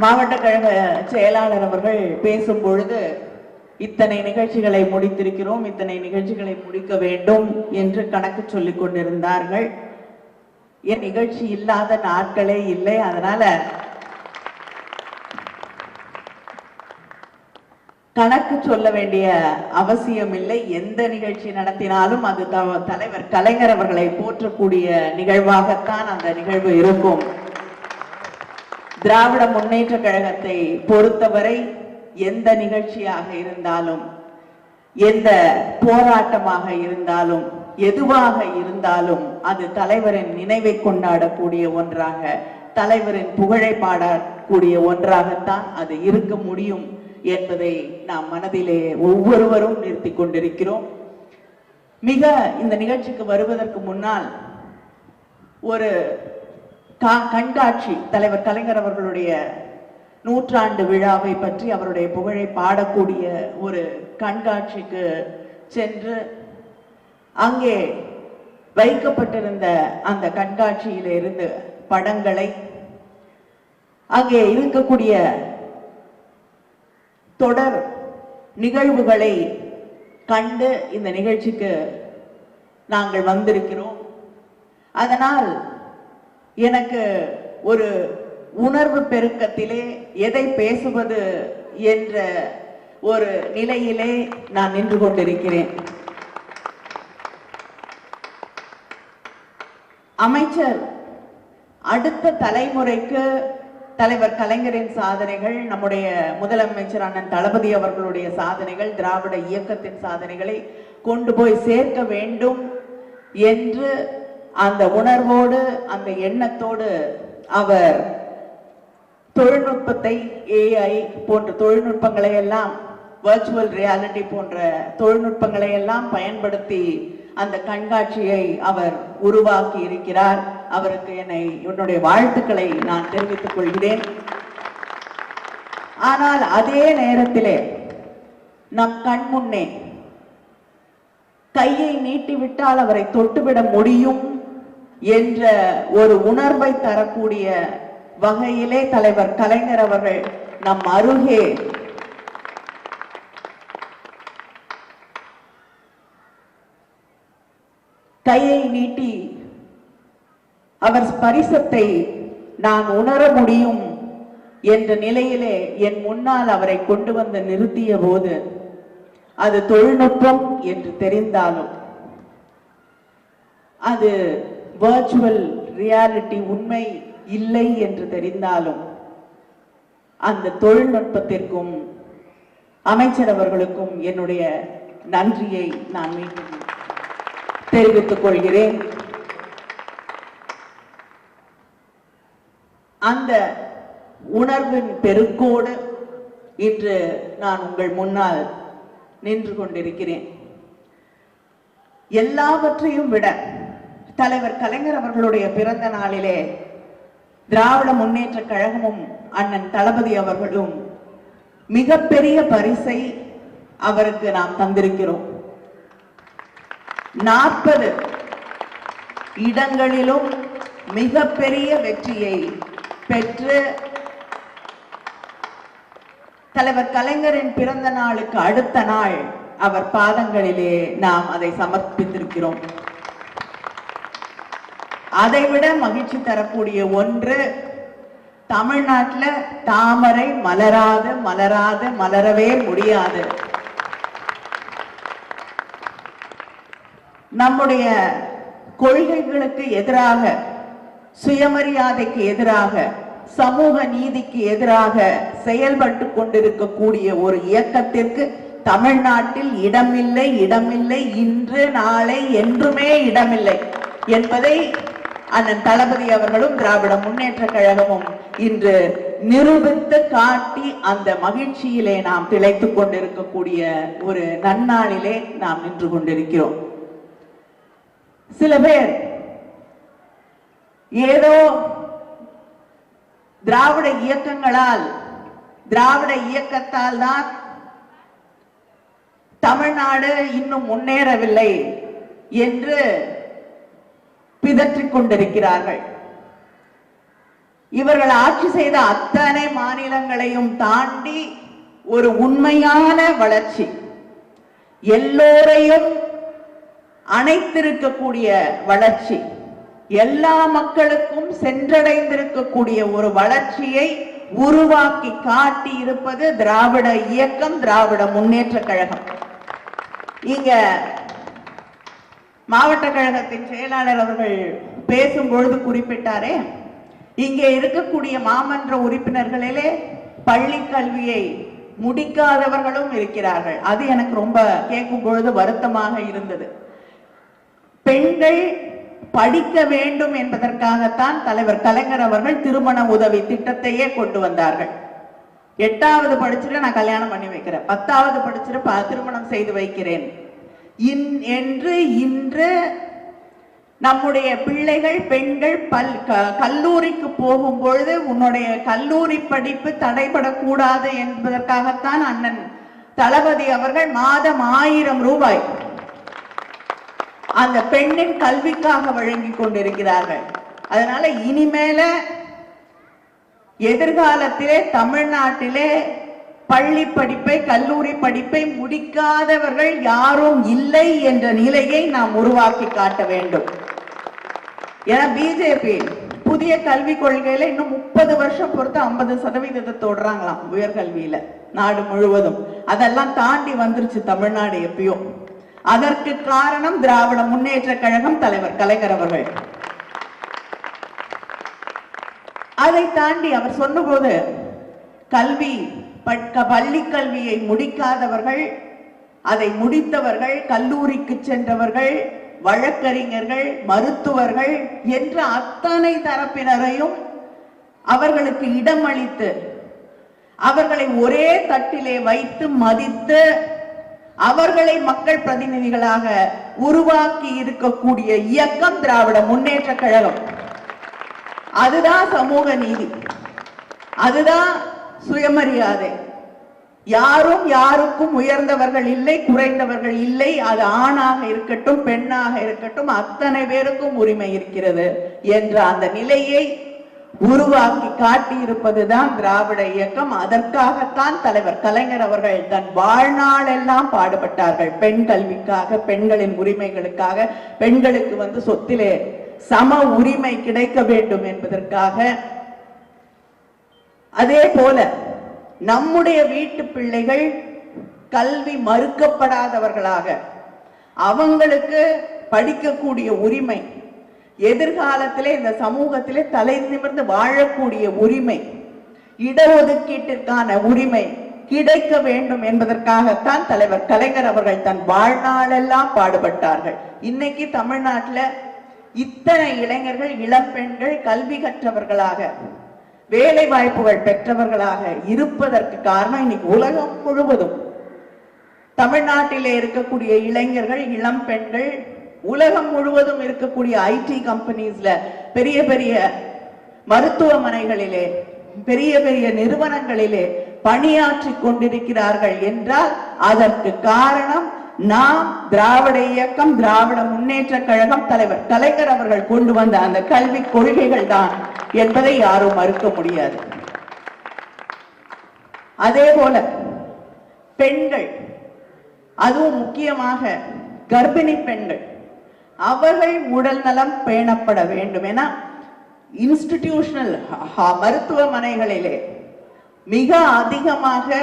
மாவட்ட கழக செயலாளர் அவர்கள் பேசும் பொழுது இத்தனை நிகழ்ச்சிகளை முடித்திருக்கிறோம் இத்தனை நிகழ்ச்சிகளை முடிக்க வேண்டும் என்று கணக்கு சொல்லிக் கொண்டிருந்தார்கள். என் நிகழ்ச்சி இல்லாத நாட்களே இல்லை அதனால கணக்கு சொல்ல வேண்டிய அவசியம் இல்லை. எந்த நிகழ்ச்சி நடத்தினாலும் அது த- தலைவர் கலைஞர் அவர்களை போற்றக்கூடிய நிகழ்வாகத்தான் அந்த நிகழ்வு இருக்கும். திராவிட முன்னேற்ற கழகத்தை பொறுத்தவரை எந்த நிகழ்ச்சியாக இருந்தாலும் எந்த போராட்டமாக இருந்தாலும் எதுவாக இருந்தாலும் அது தலைவரின் நினைவை கொண்டாடக்கூடிய ஒன்றாக தலைவரின் புகழை பாடக்கூடிய ஒன்றாகத்தான் அது இருக்க முடியும் என்பதை நாம் மனதிலே ஒவ்வொருவரும் நிறுத்தி கொண்டிருக்கிறோம். மிக இந்த நிகழ்ச்சிக்கு வருவதற்கு முன்னால் ஒரு கா- கண்காட்சி. தலைவர் கலைஞர் அவர்களுடைய நூற்றாண்டு விழாவை பற்றி அவருடைய புகழை பாடக்கூடிய ஒரு கண்காட்சிக்கு சென்று அங்கே வைக்கப்பட்டிருந்த அந்த கண்காட்சியில இருந்து படங்களை அங்கே இருக்கக்கூடிய தொடர் நிகழ்வுகளை கண்டு இந்த நிகழ்ச்சிக்கு நாங்கள் வந்திருக்கிறோம். அதனால் எனக்கு ஒரு உணர்வு பெருக்கத்திலே எதை பேசுவது என்ற ஒரு நிலையிலே நான் நின்று கொண்டிருக்கிறேன். அமைச்சர் அடுத்த தலைமுறைக்கு தலைவர் கலைஞரின் சாதனைகள் நம்முடைய முதலமைச்சர் அண்ணன் தளபதி அவர்களுடைய சாதனைகள் திராவிட இயக்கத்தின் சாதனைகளை கொண்டு போய் சேர்க்க வேண்டும் என்று அந்த உணர்வோடு அந்த எண்ணத்தோடு அவர் தொழில்நுட்பத்தை ஏஐ போன்ற தொழில்நுட்பங்களை எல்லாம் வர்ச்சுவல் ரியாலிட்டி போன்ற தொழில்நுட்பங்களை எல்லாம் பயன்படுத்தி அந்த கண்காட்சியை அவர் உருவாக்கி இருக்கிறார். அவருக்கு என்னை என்னுடைய வாழ்த்துக்களை நான் தெரிவித்துக் கொள்கிறேன். ஆனால் அதே நேரத்திலே நம் கண் முன்னே கையை நீட்டிவிட்டால் அவரை தொட்டுவிட முடியும் என்ற ஒரு உணர்வை தரக்கூடிய வகையிலே தலைவர் கலைஞர் அவர்கள் நம் அருகே கையை நீட்டி அவர் ஸ்பரிசத்தை நான் உணர முடியும் என்ற நிலையிலே என் முன்னால் அவரை கொண்டு வந்து நிறுத்திய போது அது தொழில்நுட்பம் என்று தெரிந்தாலும் அது வர்ச்சுவல் ரியாலிட்டி உண்மை இல்லை என்று தெரிந்தாலும் அந்த தொழில்நுட்பத்திற்கும் அமைச்சர் அவர்களுக்கும் என்னுடைய நன்றியை நான் மீண்டும் தெரிவித்துக் கொள்கிறேன். அந்த உணர்வின் பெருக்கோடு இன்று நான் உங்கள் முன்னால் நின்று கொண்டிருக்கிறேன். எல்லாவற்றையும் விட தலைவர் கலைஞர் அவர்களுடைய பிறந்த நாளிலே திராவிட முன்னேற்ற கழகமும் அண்ணன் தளபதி அவர்களும் மிகப்பெரிய பரிசை அவருக்கு நாம் தந்திருக்கிறோம். நாற்பது இடங்களிலும் மிகப்பெரிய வெற்றியை பெற்று தலைவர் கலைஞரின் பிறந்த நாளுக்கு அடுத்த நாள் அவர் பாதங்களிலே நாம் அதை சமர்ப்பித்திருக்கிறோம். அதைவிட மகிழ்ச்சி தரக்கூடிய ஒன்று தமிழ்நாட்டுல தாமரை மலராது மலராது மலரவே முடியாது. நம்முடைய கொள்கைகளுக்கு எதிராக சுயமரியாதைக்கு எதிராக சமூக நீதிக்கு எதிராக செயல்பட்டு கொண்டிருக்கக்கூடிய ஒரு இயக்கத்திற்கு தமிழ்நாட்டில் இடமில்லை இடமில்லை இன்று நாளை என்றுமே இடமில்லை என்பதை அண்ணன் தளபதி அவர்களும் திராவிட முன்னேற்ற கழகமும் இன்று நிரூபித்து காட்டி அந்த மகிழ்ச்சியிலே நாம் திளைத்துக் கொண்டிருக்கக்கூடிய ஒரு நன்னாளிலே நாம் நின்று கொண்டிருக்கிறோம். சில பேர் ஏதோ திராவிட இயக்கங்களால் திராவிட இயக்கத்தால் தான் தமிழ்நாடு இன்னும் முன்னேறவில்லை என்று பிதற்றிக் கொண்டிருக்கிறார்கள் இவர்கள் ஆட்சி செய்த அத்தனை மாநிலங்களையும் தாண்டி ஒரு உண்மையான வளர்ச்சி. எல்லோரையும் அணைத்திருக்கக்கூடிய வளர்ச்சி. எல்லா மக்களுக்கும் சென்றடைந்திருக்கக்கூடிய ஒரு வளர்ச்சியை உருவாக்கி காட்டி இருப்பது திராவிட இயக்கம் திராவிட முன்னேற்ற கழகம். இங்க மாவட்ட கழகத்தின் செயலாளர் அவர்கள் பேசும் பொழுது குறிப்பிட்டாரே இங்கே இருக்கக்கூடிய மாமன்ற உறுப்பினர்களிலே பள்ளி கல்வியை முடிக்காதவர்களும் இருக்கிறார்கள். அது எனக்கு ரொம்ப கேட்கும் பொழுது வருத்தமாக இருந்தது. பெண்கள் படிக்க வேண்டும் என்பதற்காகத்தான் தலைவர் கலைஞர் அவர்கள் திருமண உதவி திட்டத்தையே கொண்டு வந்தார்கள். எட்டாவது படிச்சுட்டு நான் கல்யாணம் பண்ணி வைக்கிறேன். பத்தாவது படிச்சுட்டு திருமணம் செய்து வைக்கிறேன். இன்- என்று இன்று நம்முடைய பிள்ளைகள் பெண்கள் பல் க- கல்லூரிக்கு போகும் பொழுது உன்னுடைய கல்லூரி படிப்பு தடைபடக்கூடாது என்பதற்காகத்தான் அண்ணன் தளபதி அவர்கள் மாதம் ஆயிரம் ரூபாய் அந்த பெண்ணின் கல்விக்காக வழங்கி கொண்டிருக்கிறார்கள். அதனால இனிமேல எதிர்காலத்திலே தமிழ்நாட்டிலே பள்ளி படிப்பை கல்லூரி படிப்பை முடிக்காதவர்கள் யாரும் இல்லை என்ற நிலையை நாம் உருவாக்கி காட்ட வேண்டும். ஏன்னா பிஜேபி புதிய கல்விக் கொள்கையில இன்னும் முப்பது வருஷம் பொறுத்து ஐம்பது சதவீதத்தை தொடுறாங்களாம் உயர்கல்வியில நாடு முழுவதும். அதெல்லாம் தாண்டி வந்துருச்சு தமிழ்நாடு எப்பயோ. அதற்கு காரணம் திராவிட முன்னேற்ற கழகம் தலைவர் கலைஞர் அவர்கள். அதை தாண்டி அவர் சொன்னபோது கல்வி பட்க பள்ளி கல்வியை முடிக்காதவர்கள் அதை முடித்தவர்கள் கல்லூரிக்கு சென்றவர்கள் வழக்கறிஞர்கள் மருத்துவர்கள் என்ற அத்தனை தரப்பினரையும் அவர்களுக்கு இடம் அளித்து அவர்களை ஒரே தட்டிலே வைத்து மதித்து அவர்களை மக்கள் பிரதிநிதிகளாக உருவாக்கி இருக்கக்கூடிய இயக்கம் திராவிட முன்னேற்ற கழகம். அதுதான் சமூக நீதி. அதுதான் சுயமரியாதை. யாரும் யாருக்கும் உயர்ந்தவர்கள் இல்லை குறைந்தவர்கள் இல்லை. அது ஆணாக இருக்கட்டும் பெண்ணாக இருக்கட்டும் அத்தனை பேருக்கும் உரிமை இருக்கிறது என்ற அந்த நிலையை உருவாக்கி காட்டியிருப்பதுதான் திராவிட இயக்கம். அதற்காகத்தான் தலைவர் கலைஞர் அவர்கள் தன் வாழ்நாளெல்லாம் பாடுபட்டார்கள். பெண் கல்விக்காக பெண்களின் உரிமைகளுக்காக பெண்களுக்கு வந்து சொத்திலே சம உரிமை கிடைக்க வேண்டும் என்பதற்காக அதே போல நம்முடைய வீட்டு பிள்ளைகள் கல்வி மறுக்கப்படாதவர்களாக அவங்களுக்கு படிக்கக்கூடிய உரிமை எதிர்காலத்திலே இந்த சமூகத்திலே தலை நிமிர்ந்து வாழக்கூடிய உரிமை இடஒதுக்கீட்டிற்கான உரிமை கிடைக்க வேண்டும் என்பதற்காகத்தான் தலைவர் கலைஞர் அவர்கள் தன் வாழ்நாளெல்லாம் பாடுபட்டார்கள். இன்னைக்கு தமிழ்நாட்டுல இத்தனை இளைஞர்கள் இளம்பெண்கள் கல்வி கற்றவர்களாக வேலை வாய்ப்புகள் பெற்றவர்களாக இருப்பதற்கு காரணம் இன்னைக்கு உலகம் முழுவதும். தமிழ்நாட்டிலே இருக்கக்கூடிய இளைஞர்கள் இளம் பெண்கள் உலகம் முழுவதும் இருக்கக்கூடிய ஐடி கம்பெனிஸ்ல பெரிய பெரிய மருத்துவமனைகளிலே பெரிய பெரிய நிறுவனங்களிலே பணியாற்றி கொண்டிருக்கிறார்கள் என்றால் அதற்கு காரணம் நாம் திராவிட இயக்கம் திராவிட முன்னேற்ற கழகம் தலைவர் கலைஞர் அவர்கள் கொண்டு வந்த அந்த கல்வி கொள்கைகள் தான் என்பதை யாரும் மறுக்க முடியாது. அதே போல பெண்கள் அதுவும் முக்கியமாக கர்ப்பிணி பெண்கள் அவர்கள் உடல் நலம் பேணப்பட வேண்டும். என இன்ஸ்டிடியூஷனல் மருத்துவமனைகளிலே மிக அதிகமாக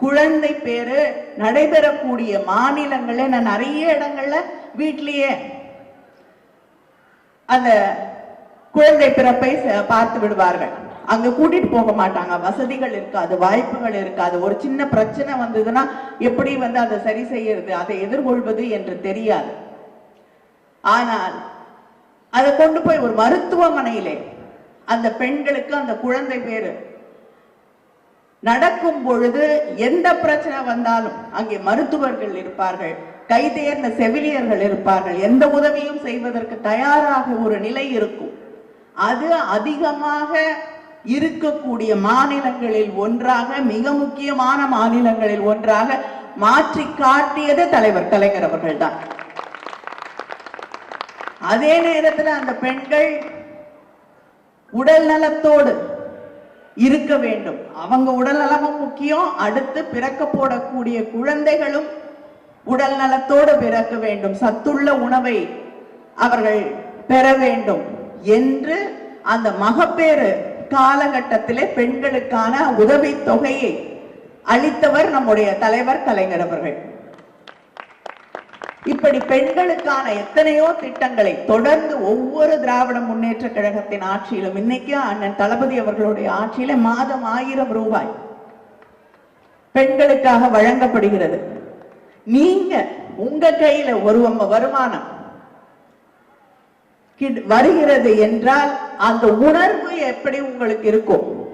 குழந்தை பேரு நடைபெறக்கூடிய மாநிலங்களே நான் நிறைய இடங்கள்ல வீட்லயே அந்த குழந்தை பிறப்பை பார்த்து விடுவார்கள். அங்க கூட்டிட்டு போக மாட்டாங்க. வசதிகள் இருக்காது வாய்ப்புகள் இருக்காது. ஒரு சின்ன பிரச்சனை வந்ததுன்னா எப்படி வந்து அதை சரி செய்யறது அதை எதிர்கொள்வது என்று தெரியாது. ஆனால் அதை கொண்டு போய் ஒரு மருத்துவமனையிலே அந்த பெண்களுக்கு அந்த குழந்தை பேரு நடக்கும் பொழுது எந்த பிரச்சனை வந்தாலும் அங்கே மருத்துவர்கள் இருப்பார்கள் கைதேர்ந்த செவிலியர்கள் இருப்பார்கள். எந்த உதவியும் செய்வதற்கு தயாராக ஒரு நிலை இருக்கும். அது அதிகமாக இருக்கக்கூடிய மாநிலங்களில் ஒன்றாக மிக முக்கியமான மாநிலங்களில் ஒன்றாக மாற்றி காட்டியது தலைவர் கலைஞர் அவர்கள்தான். அதே நேரத்துல அந்த பெண்கள் உடல் நலத்தோடு இருக்க வேண்டும். அவங்க உடல் நலமும் முக்கியம். அடுத்து பிறக்க போடக்கூடிய குழந்தைகளும் உடல் நலத்தோடு பிறக்க வேண்டும். சத்துள்ள உணவை அவர்கள் பெற வேண்டும் என்று அந்த மகப்பேறு காலகட்டத்திலே பெண்களுக்கான உதவித் தொகையை அளித்தவர் நம்முடைய தலைவர் கலைஞர் அவர்கள். இப்படி பெண்களுக்கான எத்தனையோ திட்டங்களை தொடர்ந்து ஒவ்வொரு திராவிட முன்னேற்ற கழகத்தின் ஆட்சியிலும் இன்னைக்கு அண்ணன் தளபதி அவர்களுடைய ஆட்சியில மாதம் ஆயிரம் ரூபாய் பெண்களுக்காக வழங்கப்படுகிறது. நீங்க உங்க கையில ஒரு வருமானம் கிட்- வருகிறது என்றால் அந்த உணர்வு எப்படி உங்களுக்கு இருக்கும்?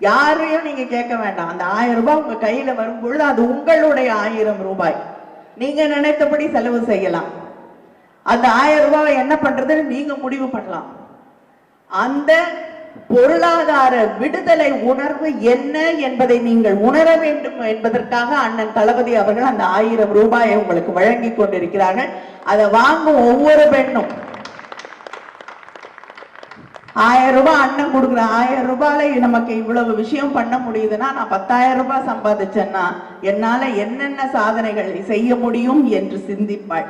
யாரையும் நீங்க கேட்க வேண்டாம். அந்த ஆயிரம் ரூபாய் உங்க கையில வரும்பொழுது அது உங்களுடைய ஆயிரம் ரூபாய். நீங்க நினைத்தபடி செலவு செய்யலாம். அந்த ஆயிரம் ரூபாவை என்ன பண்றதுன்னு நீங்க முடிவு பண்ணலாம். அந்த பொருளாதார விடுதலை உணர்வு என்ன என்பதை நீங்கள் உணர வேண்டும் என்பதற்காக அண்ணன் தளபதி அவர்கள் அந்த ஆயிரம் ரூபாயை உங்களுக்கு வழங்கி கொண்டிருக்கிறார்கள். அதை வாங்கும் ஒவ்வொரு பெண்ணும் ஆயிரம் ரூபாய் அண்ணன் கொடுக்குற ஆயிரம் ரூபாயில நமக்கு இவ்வளவு விஷயம் பண்ண முடியுதுன்னா நான் பத்தாயிரம் ரூபாய் சம்பாதிச்சேன்னா என்னால என்னென்ன சாதனைகள் செய்ய முடியும் என்று சிந்திப்பாள்.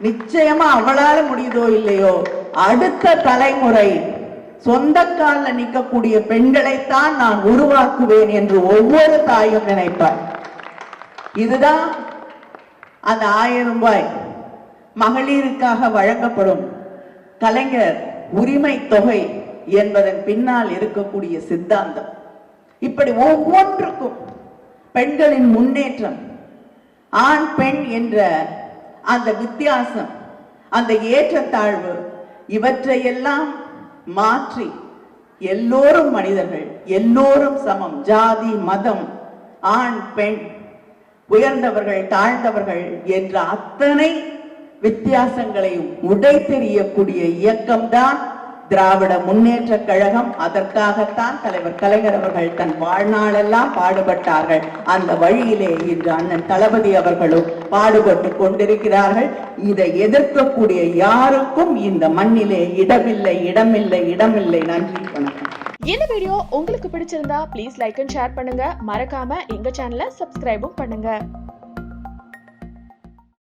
நிச்சயமா அவளால முடியுதோ இல்லையோ அடுத்த தலைமுறை சொந்த காலில் நிற்கக்கூடிய பெண்களைத்தான் நான் உருவாக்குவேன் என்று ஒவ்வொரு தாயும் நினைப்பாள். இதுதான் அந்த ஆயிரம் ரூபாய் மகளிருக்காக வழங்கப்படும் கலைஞர் உரிமை தொகை என்பதன் பின்னால் இருக்கக்கூடிய சித்தாந்தம். இப்படி ஒவ்வொன்றுக்கும் பெண்களின் முன்னேற்றம் ஆண் பெண் என்ற அந்த வித்தியாசம் அந்த ஏற்றத்தாழ்வு இவற்றையெல்லாம் மாற்றி எல்லோரும் மனிதர்கள் எல்லோரும் சமம். ஜாதி மதம் ஆண் பெண் உயர்ந்தவர்கள் தாழ்ந்தவர்கள் என்ற அத்தனை வித்தியாசங்களையும் உடைத்தெறியக்கூடிய இயக்கம்தான் திராவிட முன்னேற்ற கழகம். அதற்காகத்தான் தலைவர் கலைஞர் அவர்கள் தன் வாழ்நாளெல்லாம் பாடுபட்டார்கள். அந்த வழியிலே இன்று அண்ணன் தளபதி அவர்களும் பாடுபட்டு கொண்டிருக்கிறார்கள். இதை எதிர்க்கக்கூடிய யாருக்கும் இந்த மண்ணிலே இடமில்லை இடமில்லை இடமில்லை. நன்றி வணக்கம். இந்த வீடியோ உங்களுக்கு பிடிச்சிருந்தா ப்ளீஸ் லைக் அண்ட் ஷேர் பண்ணுங்க. மறக்காம எங்க சேனலை சப்ஸ்கிரைபும் பண்ணுங்க.